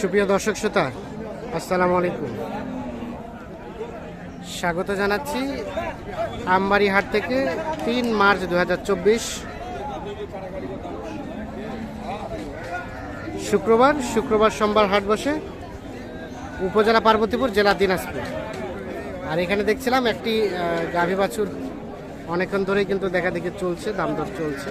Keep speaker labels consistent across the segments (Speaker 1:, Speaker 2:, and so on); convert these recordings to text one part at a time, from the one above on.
Speaker 1: সুপ্রিয় দর্শক শ্রোতা, আসসালামু আলাইকুম। স্বাগত জানাচ্ছি আমবাড়ি হাট থেকে তিন মার্চ দু হাজার চব্বিশ। শুক্রবার শুক্রবার সোমবার হাট বসে উপজেলা পার্বতীপুর, জেলা দিনাজপুর। আর এখানে দেখছিলাম একটি গাভী বাছুর অনেকক্ষণ ধরেই কিন্তু দেখা দেখি চলছে, দাম দর চলছে।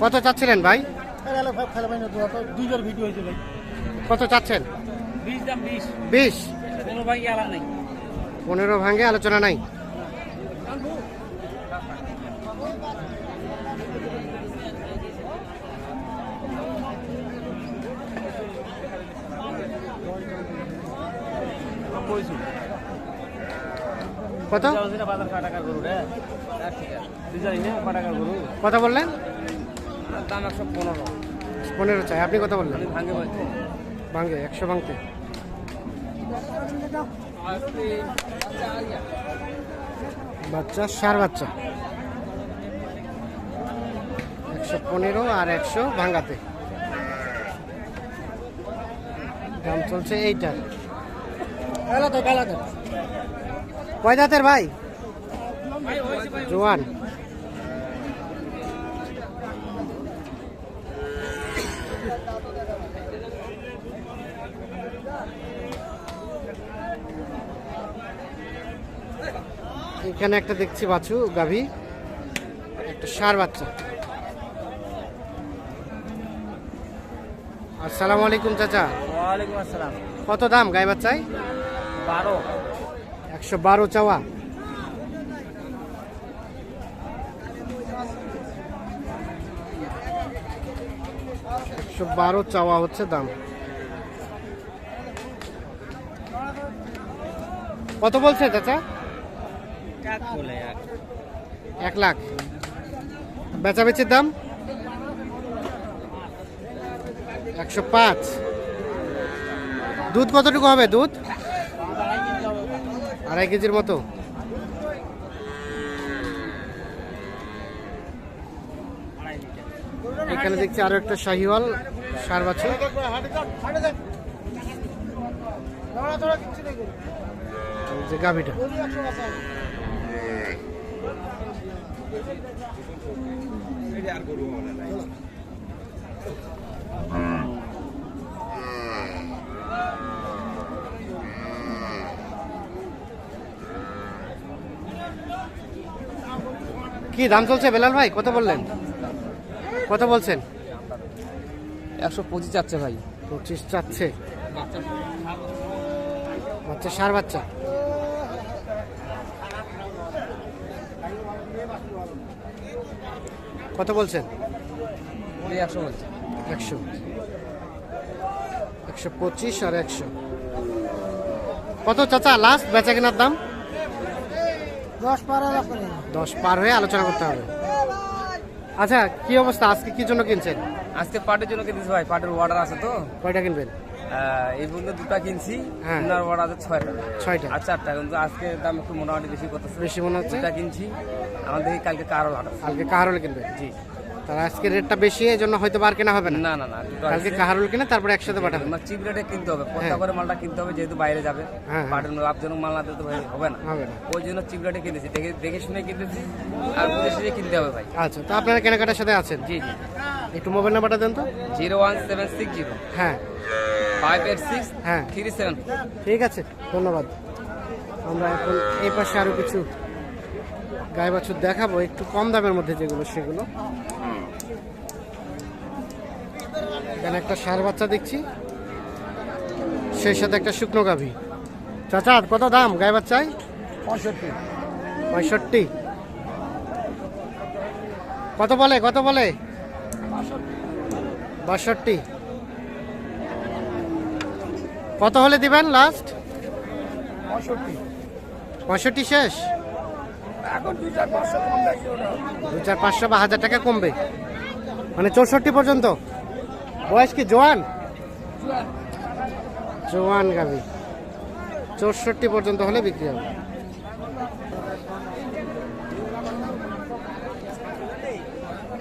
Speaker 1: কত চাচ্ছিলেন ভাই? কত চাচ্ছেন?
Speaker 2: বিশ
Speaker 1: পনেরো ভাঙে আলোচনা নাই। কত?
Speaker 2: বাজার ক টাকা গরু রে। ঠিক আছে। তুই জানি না ক টাকা গরু।
Speaker 1: কত বললেন?
Speaker 2: দাম একশো পনেরো।
Speaker 1: পনেরো চাই। আপনি কত বললেন?
Speaker 2: ভাঙে বলছি।
Speaker 1: ভাঙে একশো ভাঙতে। বাচ্চা সার বাচ্চা। একশো পনেরো আর একশো ভাঙাতে। দাম চলছে এইটার। কয় দাঁতের ভাই। জোয়ান। এখানে একটা দেখছি বাছু গাভী। একটা সার বাচ্চা। আসসালামু আলাইকুম চাচা।
Speaker 2: ওয়ালাইকুম আসসালাম।
Speaker 1: কত দাম গাই বাচ্চায়?
Speaker 2: বারো।
Speaker 1: একশো বারো চাওয়া। একশো বারো চাওয়া হচ্ছে দাম। কত বলছে চাচা?
Speaker 2: এক
Speaker 1: লাখ। বেচাবেচির দাম? একশো পাঁচ। দুধ কতটুকু হবে দুধ? আড়াই কেজির মতো। এখানে দেখছি আরও একটা শাহিওয়াল সার বাছুর। যে গাভিটা। কি দাম চলছে? বেলাল ভাই কত বললেন? কত বলছেন?
Speaker 2: একশো পঁচিশ যাচ্ছে ভাই।
Speaker 1: পঁচিশ চাচ্ছে। বাচ্চা সার বাচ্চা। কত বলছেন?
Speaker 2: একশো বলছে।
Speaker 1: একশো। একশো পঁচিশ আর একশো। কত চাচা লাস্ট বেচা কেনার দাম?
Speaker 3: দশ বারো
Speaker 1: দশ পার হয়ে আলোচনা করতে হবে। আচ্ছা কি অবস্থা? আজকে কি জন্য কিনছেন?
Speaker 2: আজকে পাটের জন্য কিনতেছি ভাই পাটের অর্ডার আছে তো।
Speaker 1: কয়টা কিনবেন?
Speaker 2: এই পর্যন্ত দুটা কিনছি।
Speaker 1: হ্যাঁ।
Speaker 2: ওনার অর্ডার আছে ছয়টা।
Speaker 1: ছয়টা।
Speaker 2: আর চারটা কিন্তু আজকে দাম একটু মোটামুটি বেশি করতেছে।
Speaker 1: বেশি মনে হচ্ছে?
Speaker 2: দুটা কিনছি। আমাদের কালকে কারও অর্ডার
Speaker 1: কালকে কাহারুল কিনবেন
Speaker 2: জি।
Speaker 1: আজকে রেটটা বেশি এই জন্য হয়তো বার কেনা হবে না?
Speaker 2: না না না
Speaker 1: কালকে। কাহারুল কিনে তারপরে একসাথে পাঠাবেন
Speaker 2: আমার চিপ রেটে কিনতে হবে।
Speaker 1: হ্যাঁ।
Speaker 2: করে মালটা কিনতে হবে যেহেতু বাইরে যাবে।
Speaker 1: হ্যাঁ।
Speaker 2: লাভজনক মাল না তো হবে না।
Speaker 1: হবে না।
Speaker 2: ওই জন্য চিপ রেটে কিনেছি। দেখে দেখে শুনে কিনতেছি আর বুঝে শুনে কিনতে হবে ভাই।
Speaker 1: আচ্ছা তো আপনারা কেনাকাটার সাথে আছেন?
Speaker 2: জি জি।
Speaker 1: একটু মোবাইল নাম্বারটা দেন তো।
Speaker 2: Zero one seven six zero.
Speaker 1: হ্যাঁ। হ্যাঁ। ঠিক আছে ধন্যবাদ। আমরা এখন এই পাশে আরও কিছু গায়ে বাছুর দেখাবো একটু কম দামের মধ্যে যেগুলো সেগুলো। এখানে একটা সার বাচ্চা দেখছি সেই সাথে একটা শুকনো গাভী। চাচা কত দাম গায়ে বাচ্চায়?
Speaker 3: পঁয়ষট্টি।
Speaker 1: পঁয়ষট্টি। কত বলে কত বলে? বাষট্টি। কত হলে দিবেন লাস্ট
Speaker 3: পঁয়ষট্টি।
Speaker 1: শেষ? দু চার পাঁচশো বা হাজার টাকা কমবে। মানে চৌষট্টি পর্যন্ত? বয়স কি জোয়ান? জোয়ান। গাবি চৌষট্টি পর্যন্ত হলে বিক্রি হবে।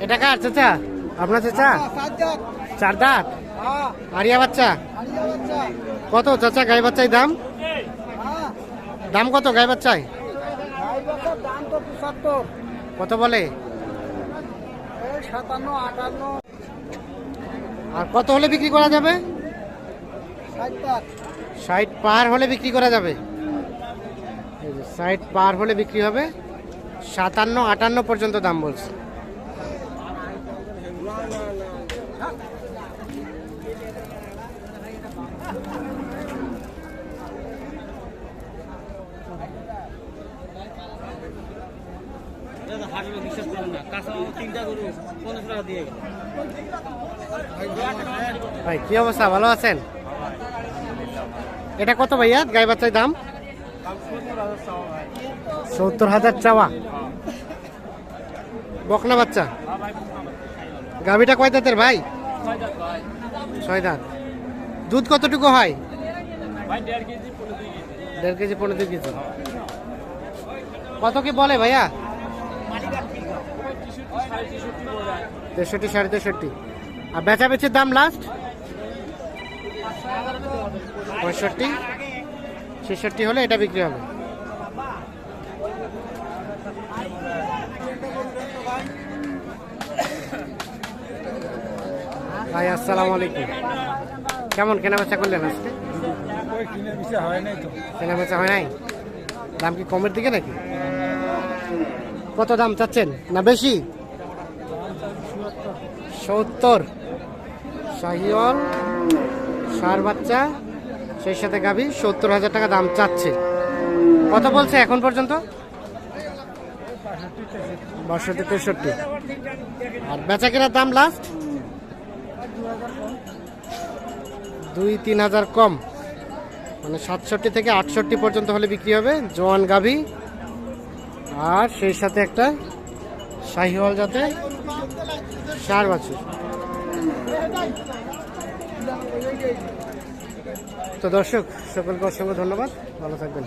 Speaker 1: এটা কার চাচা? আপনার চাচা? চার দাঁত? আরিয়া বাচ্চা। কত চাচা গাই বাচ্চায় দাম? দাম কত গাই
Speaker 3: পঁচাত্তর।
Speaker 1: কত বলে? আর কত হলে বিক্রি করা যাবে?
Speaker 3: ষাট
Speaker 1: পার। হলে বিক্রি করা যাবে। ষাট পার হলে বিক্রি হবে। সাতান্ন আটান্ন পর্যন্ত দাম বলছে।
Speaker 4: হাটলে বিশ্বাস করুন না। কাঁচা তিনটা গরু পনেরোশো টাকা দিয়ে গেল।
Speaker 1: ভাই, কি অবস্থা? ভালো আছেন? এটা কত ভাইয়া? গাই বাচ্চার দাম? সত্তর হাজার চাওয়া। বকনা বাচ্চা? গাভিটা কয় দাঁতের ভাই? ছয় দাঁত। দুধ কতটুকু হয়? দেড় কেজি, পনেরো দুই কেজি। কত কি বলে ভাইয়া? তেষট্টি সাড়ে তেষট্টি। আর বেচা বেচির দাম লাস্ট পঁয়ষট্টি। ছেষট্টি হলে এটা বিক্রি হবে। ভাই, আসসালামু আলাইকুম। কেমন কেনা বেচা করলেন আজকে?
Speaker 3: ওই কিনে বিষয় হয় নাই
Speaker 1: কেনা বেচা হয় নাই? দাম কি কমের দিকে নাকি? কত দাম চাচ্ছেন? না বেশি? সত্তর। শাহিওয়াল, সার বাচ্চা, সেই সাথে গাভি, সত্তর হাজার টাকা দাম চাচ্ছে। কত বলছে এখন পর্যন্ত? বাষট্টি, তেষট্টি। আর বেচা কেনার দাম লাস্ট দুই, তিন হাজার কম। মানে সাতষট্টি থেকে আটষট্টি পর্যন্ত হলে বিক্রি হবে জোয়ান গাভি। আর সেই সাথে একটা শাহিওয়াল যাতে সার বছর তো দর্শক সকলকে অসংখ্য ধন্যবাদ ভালো থাকবেন।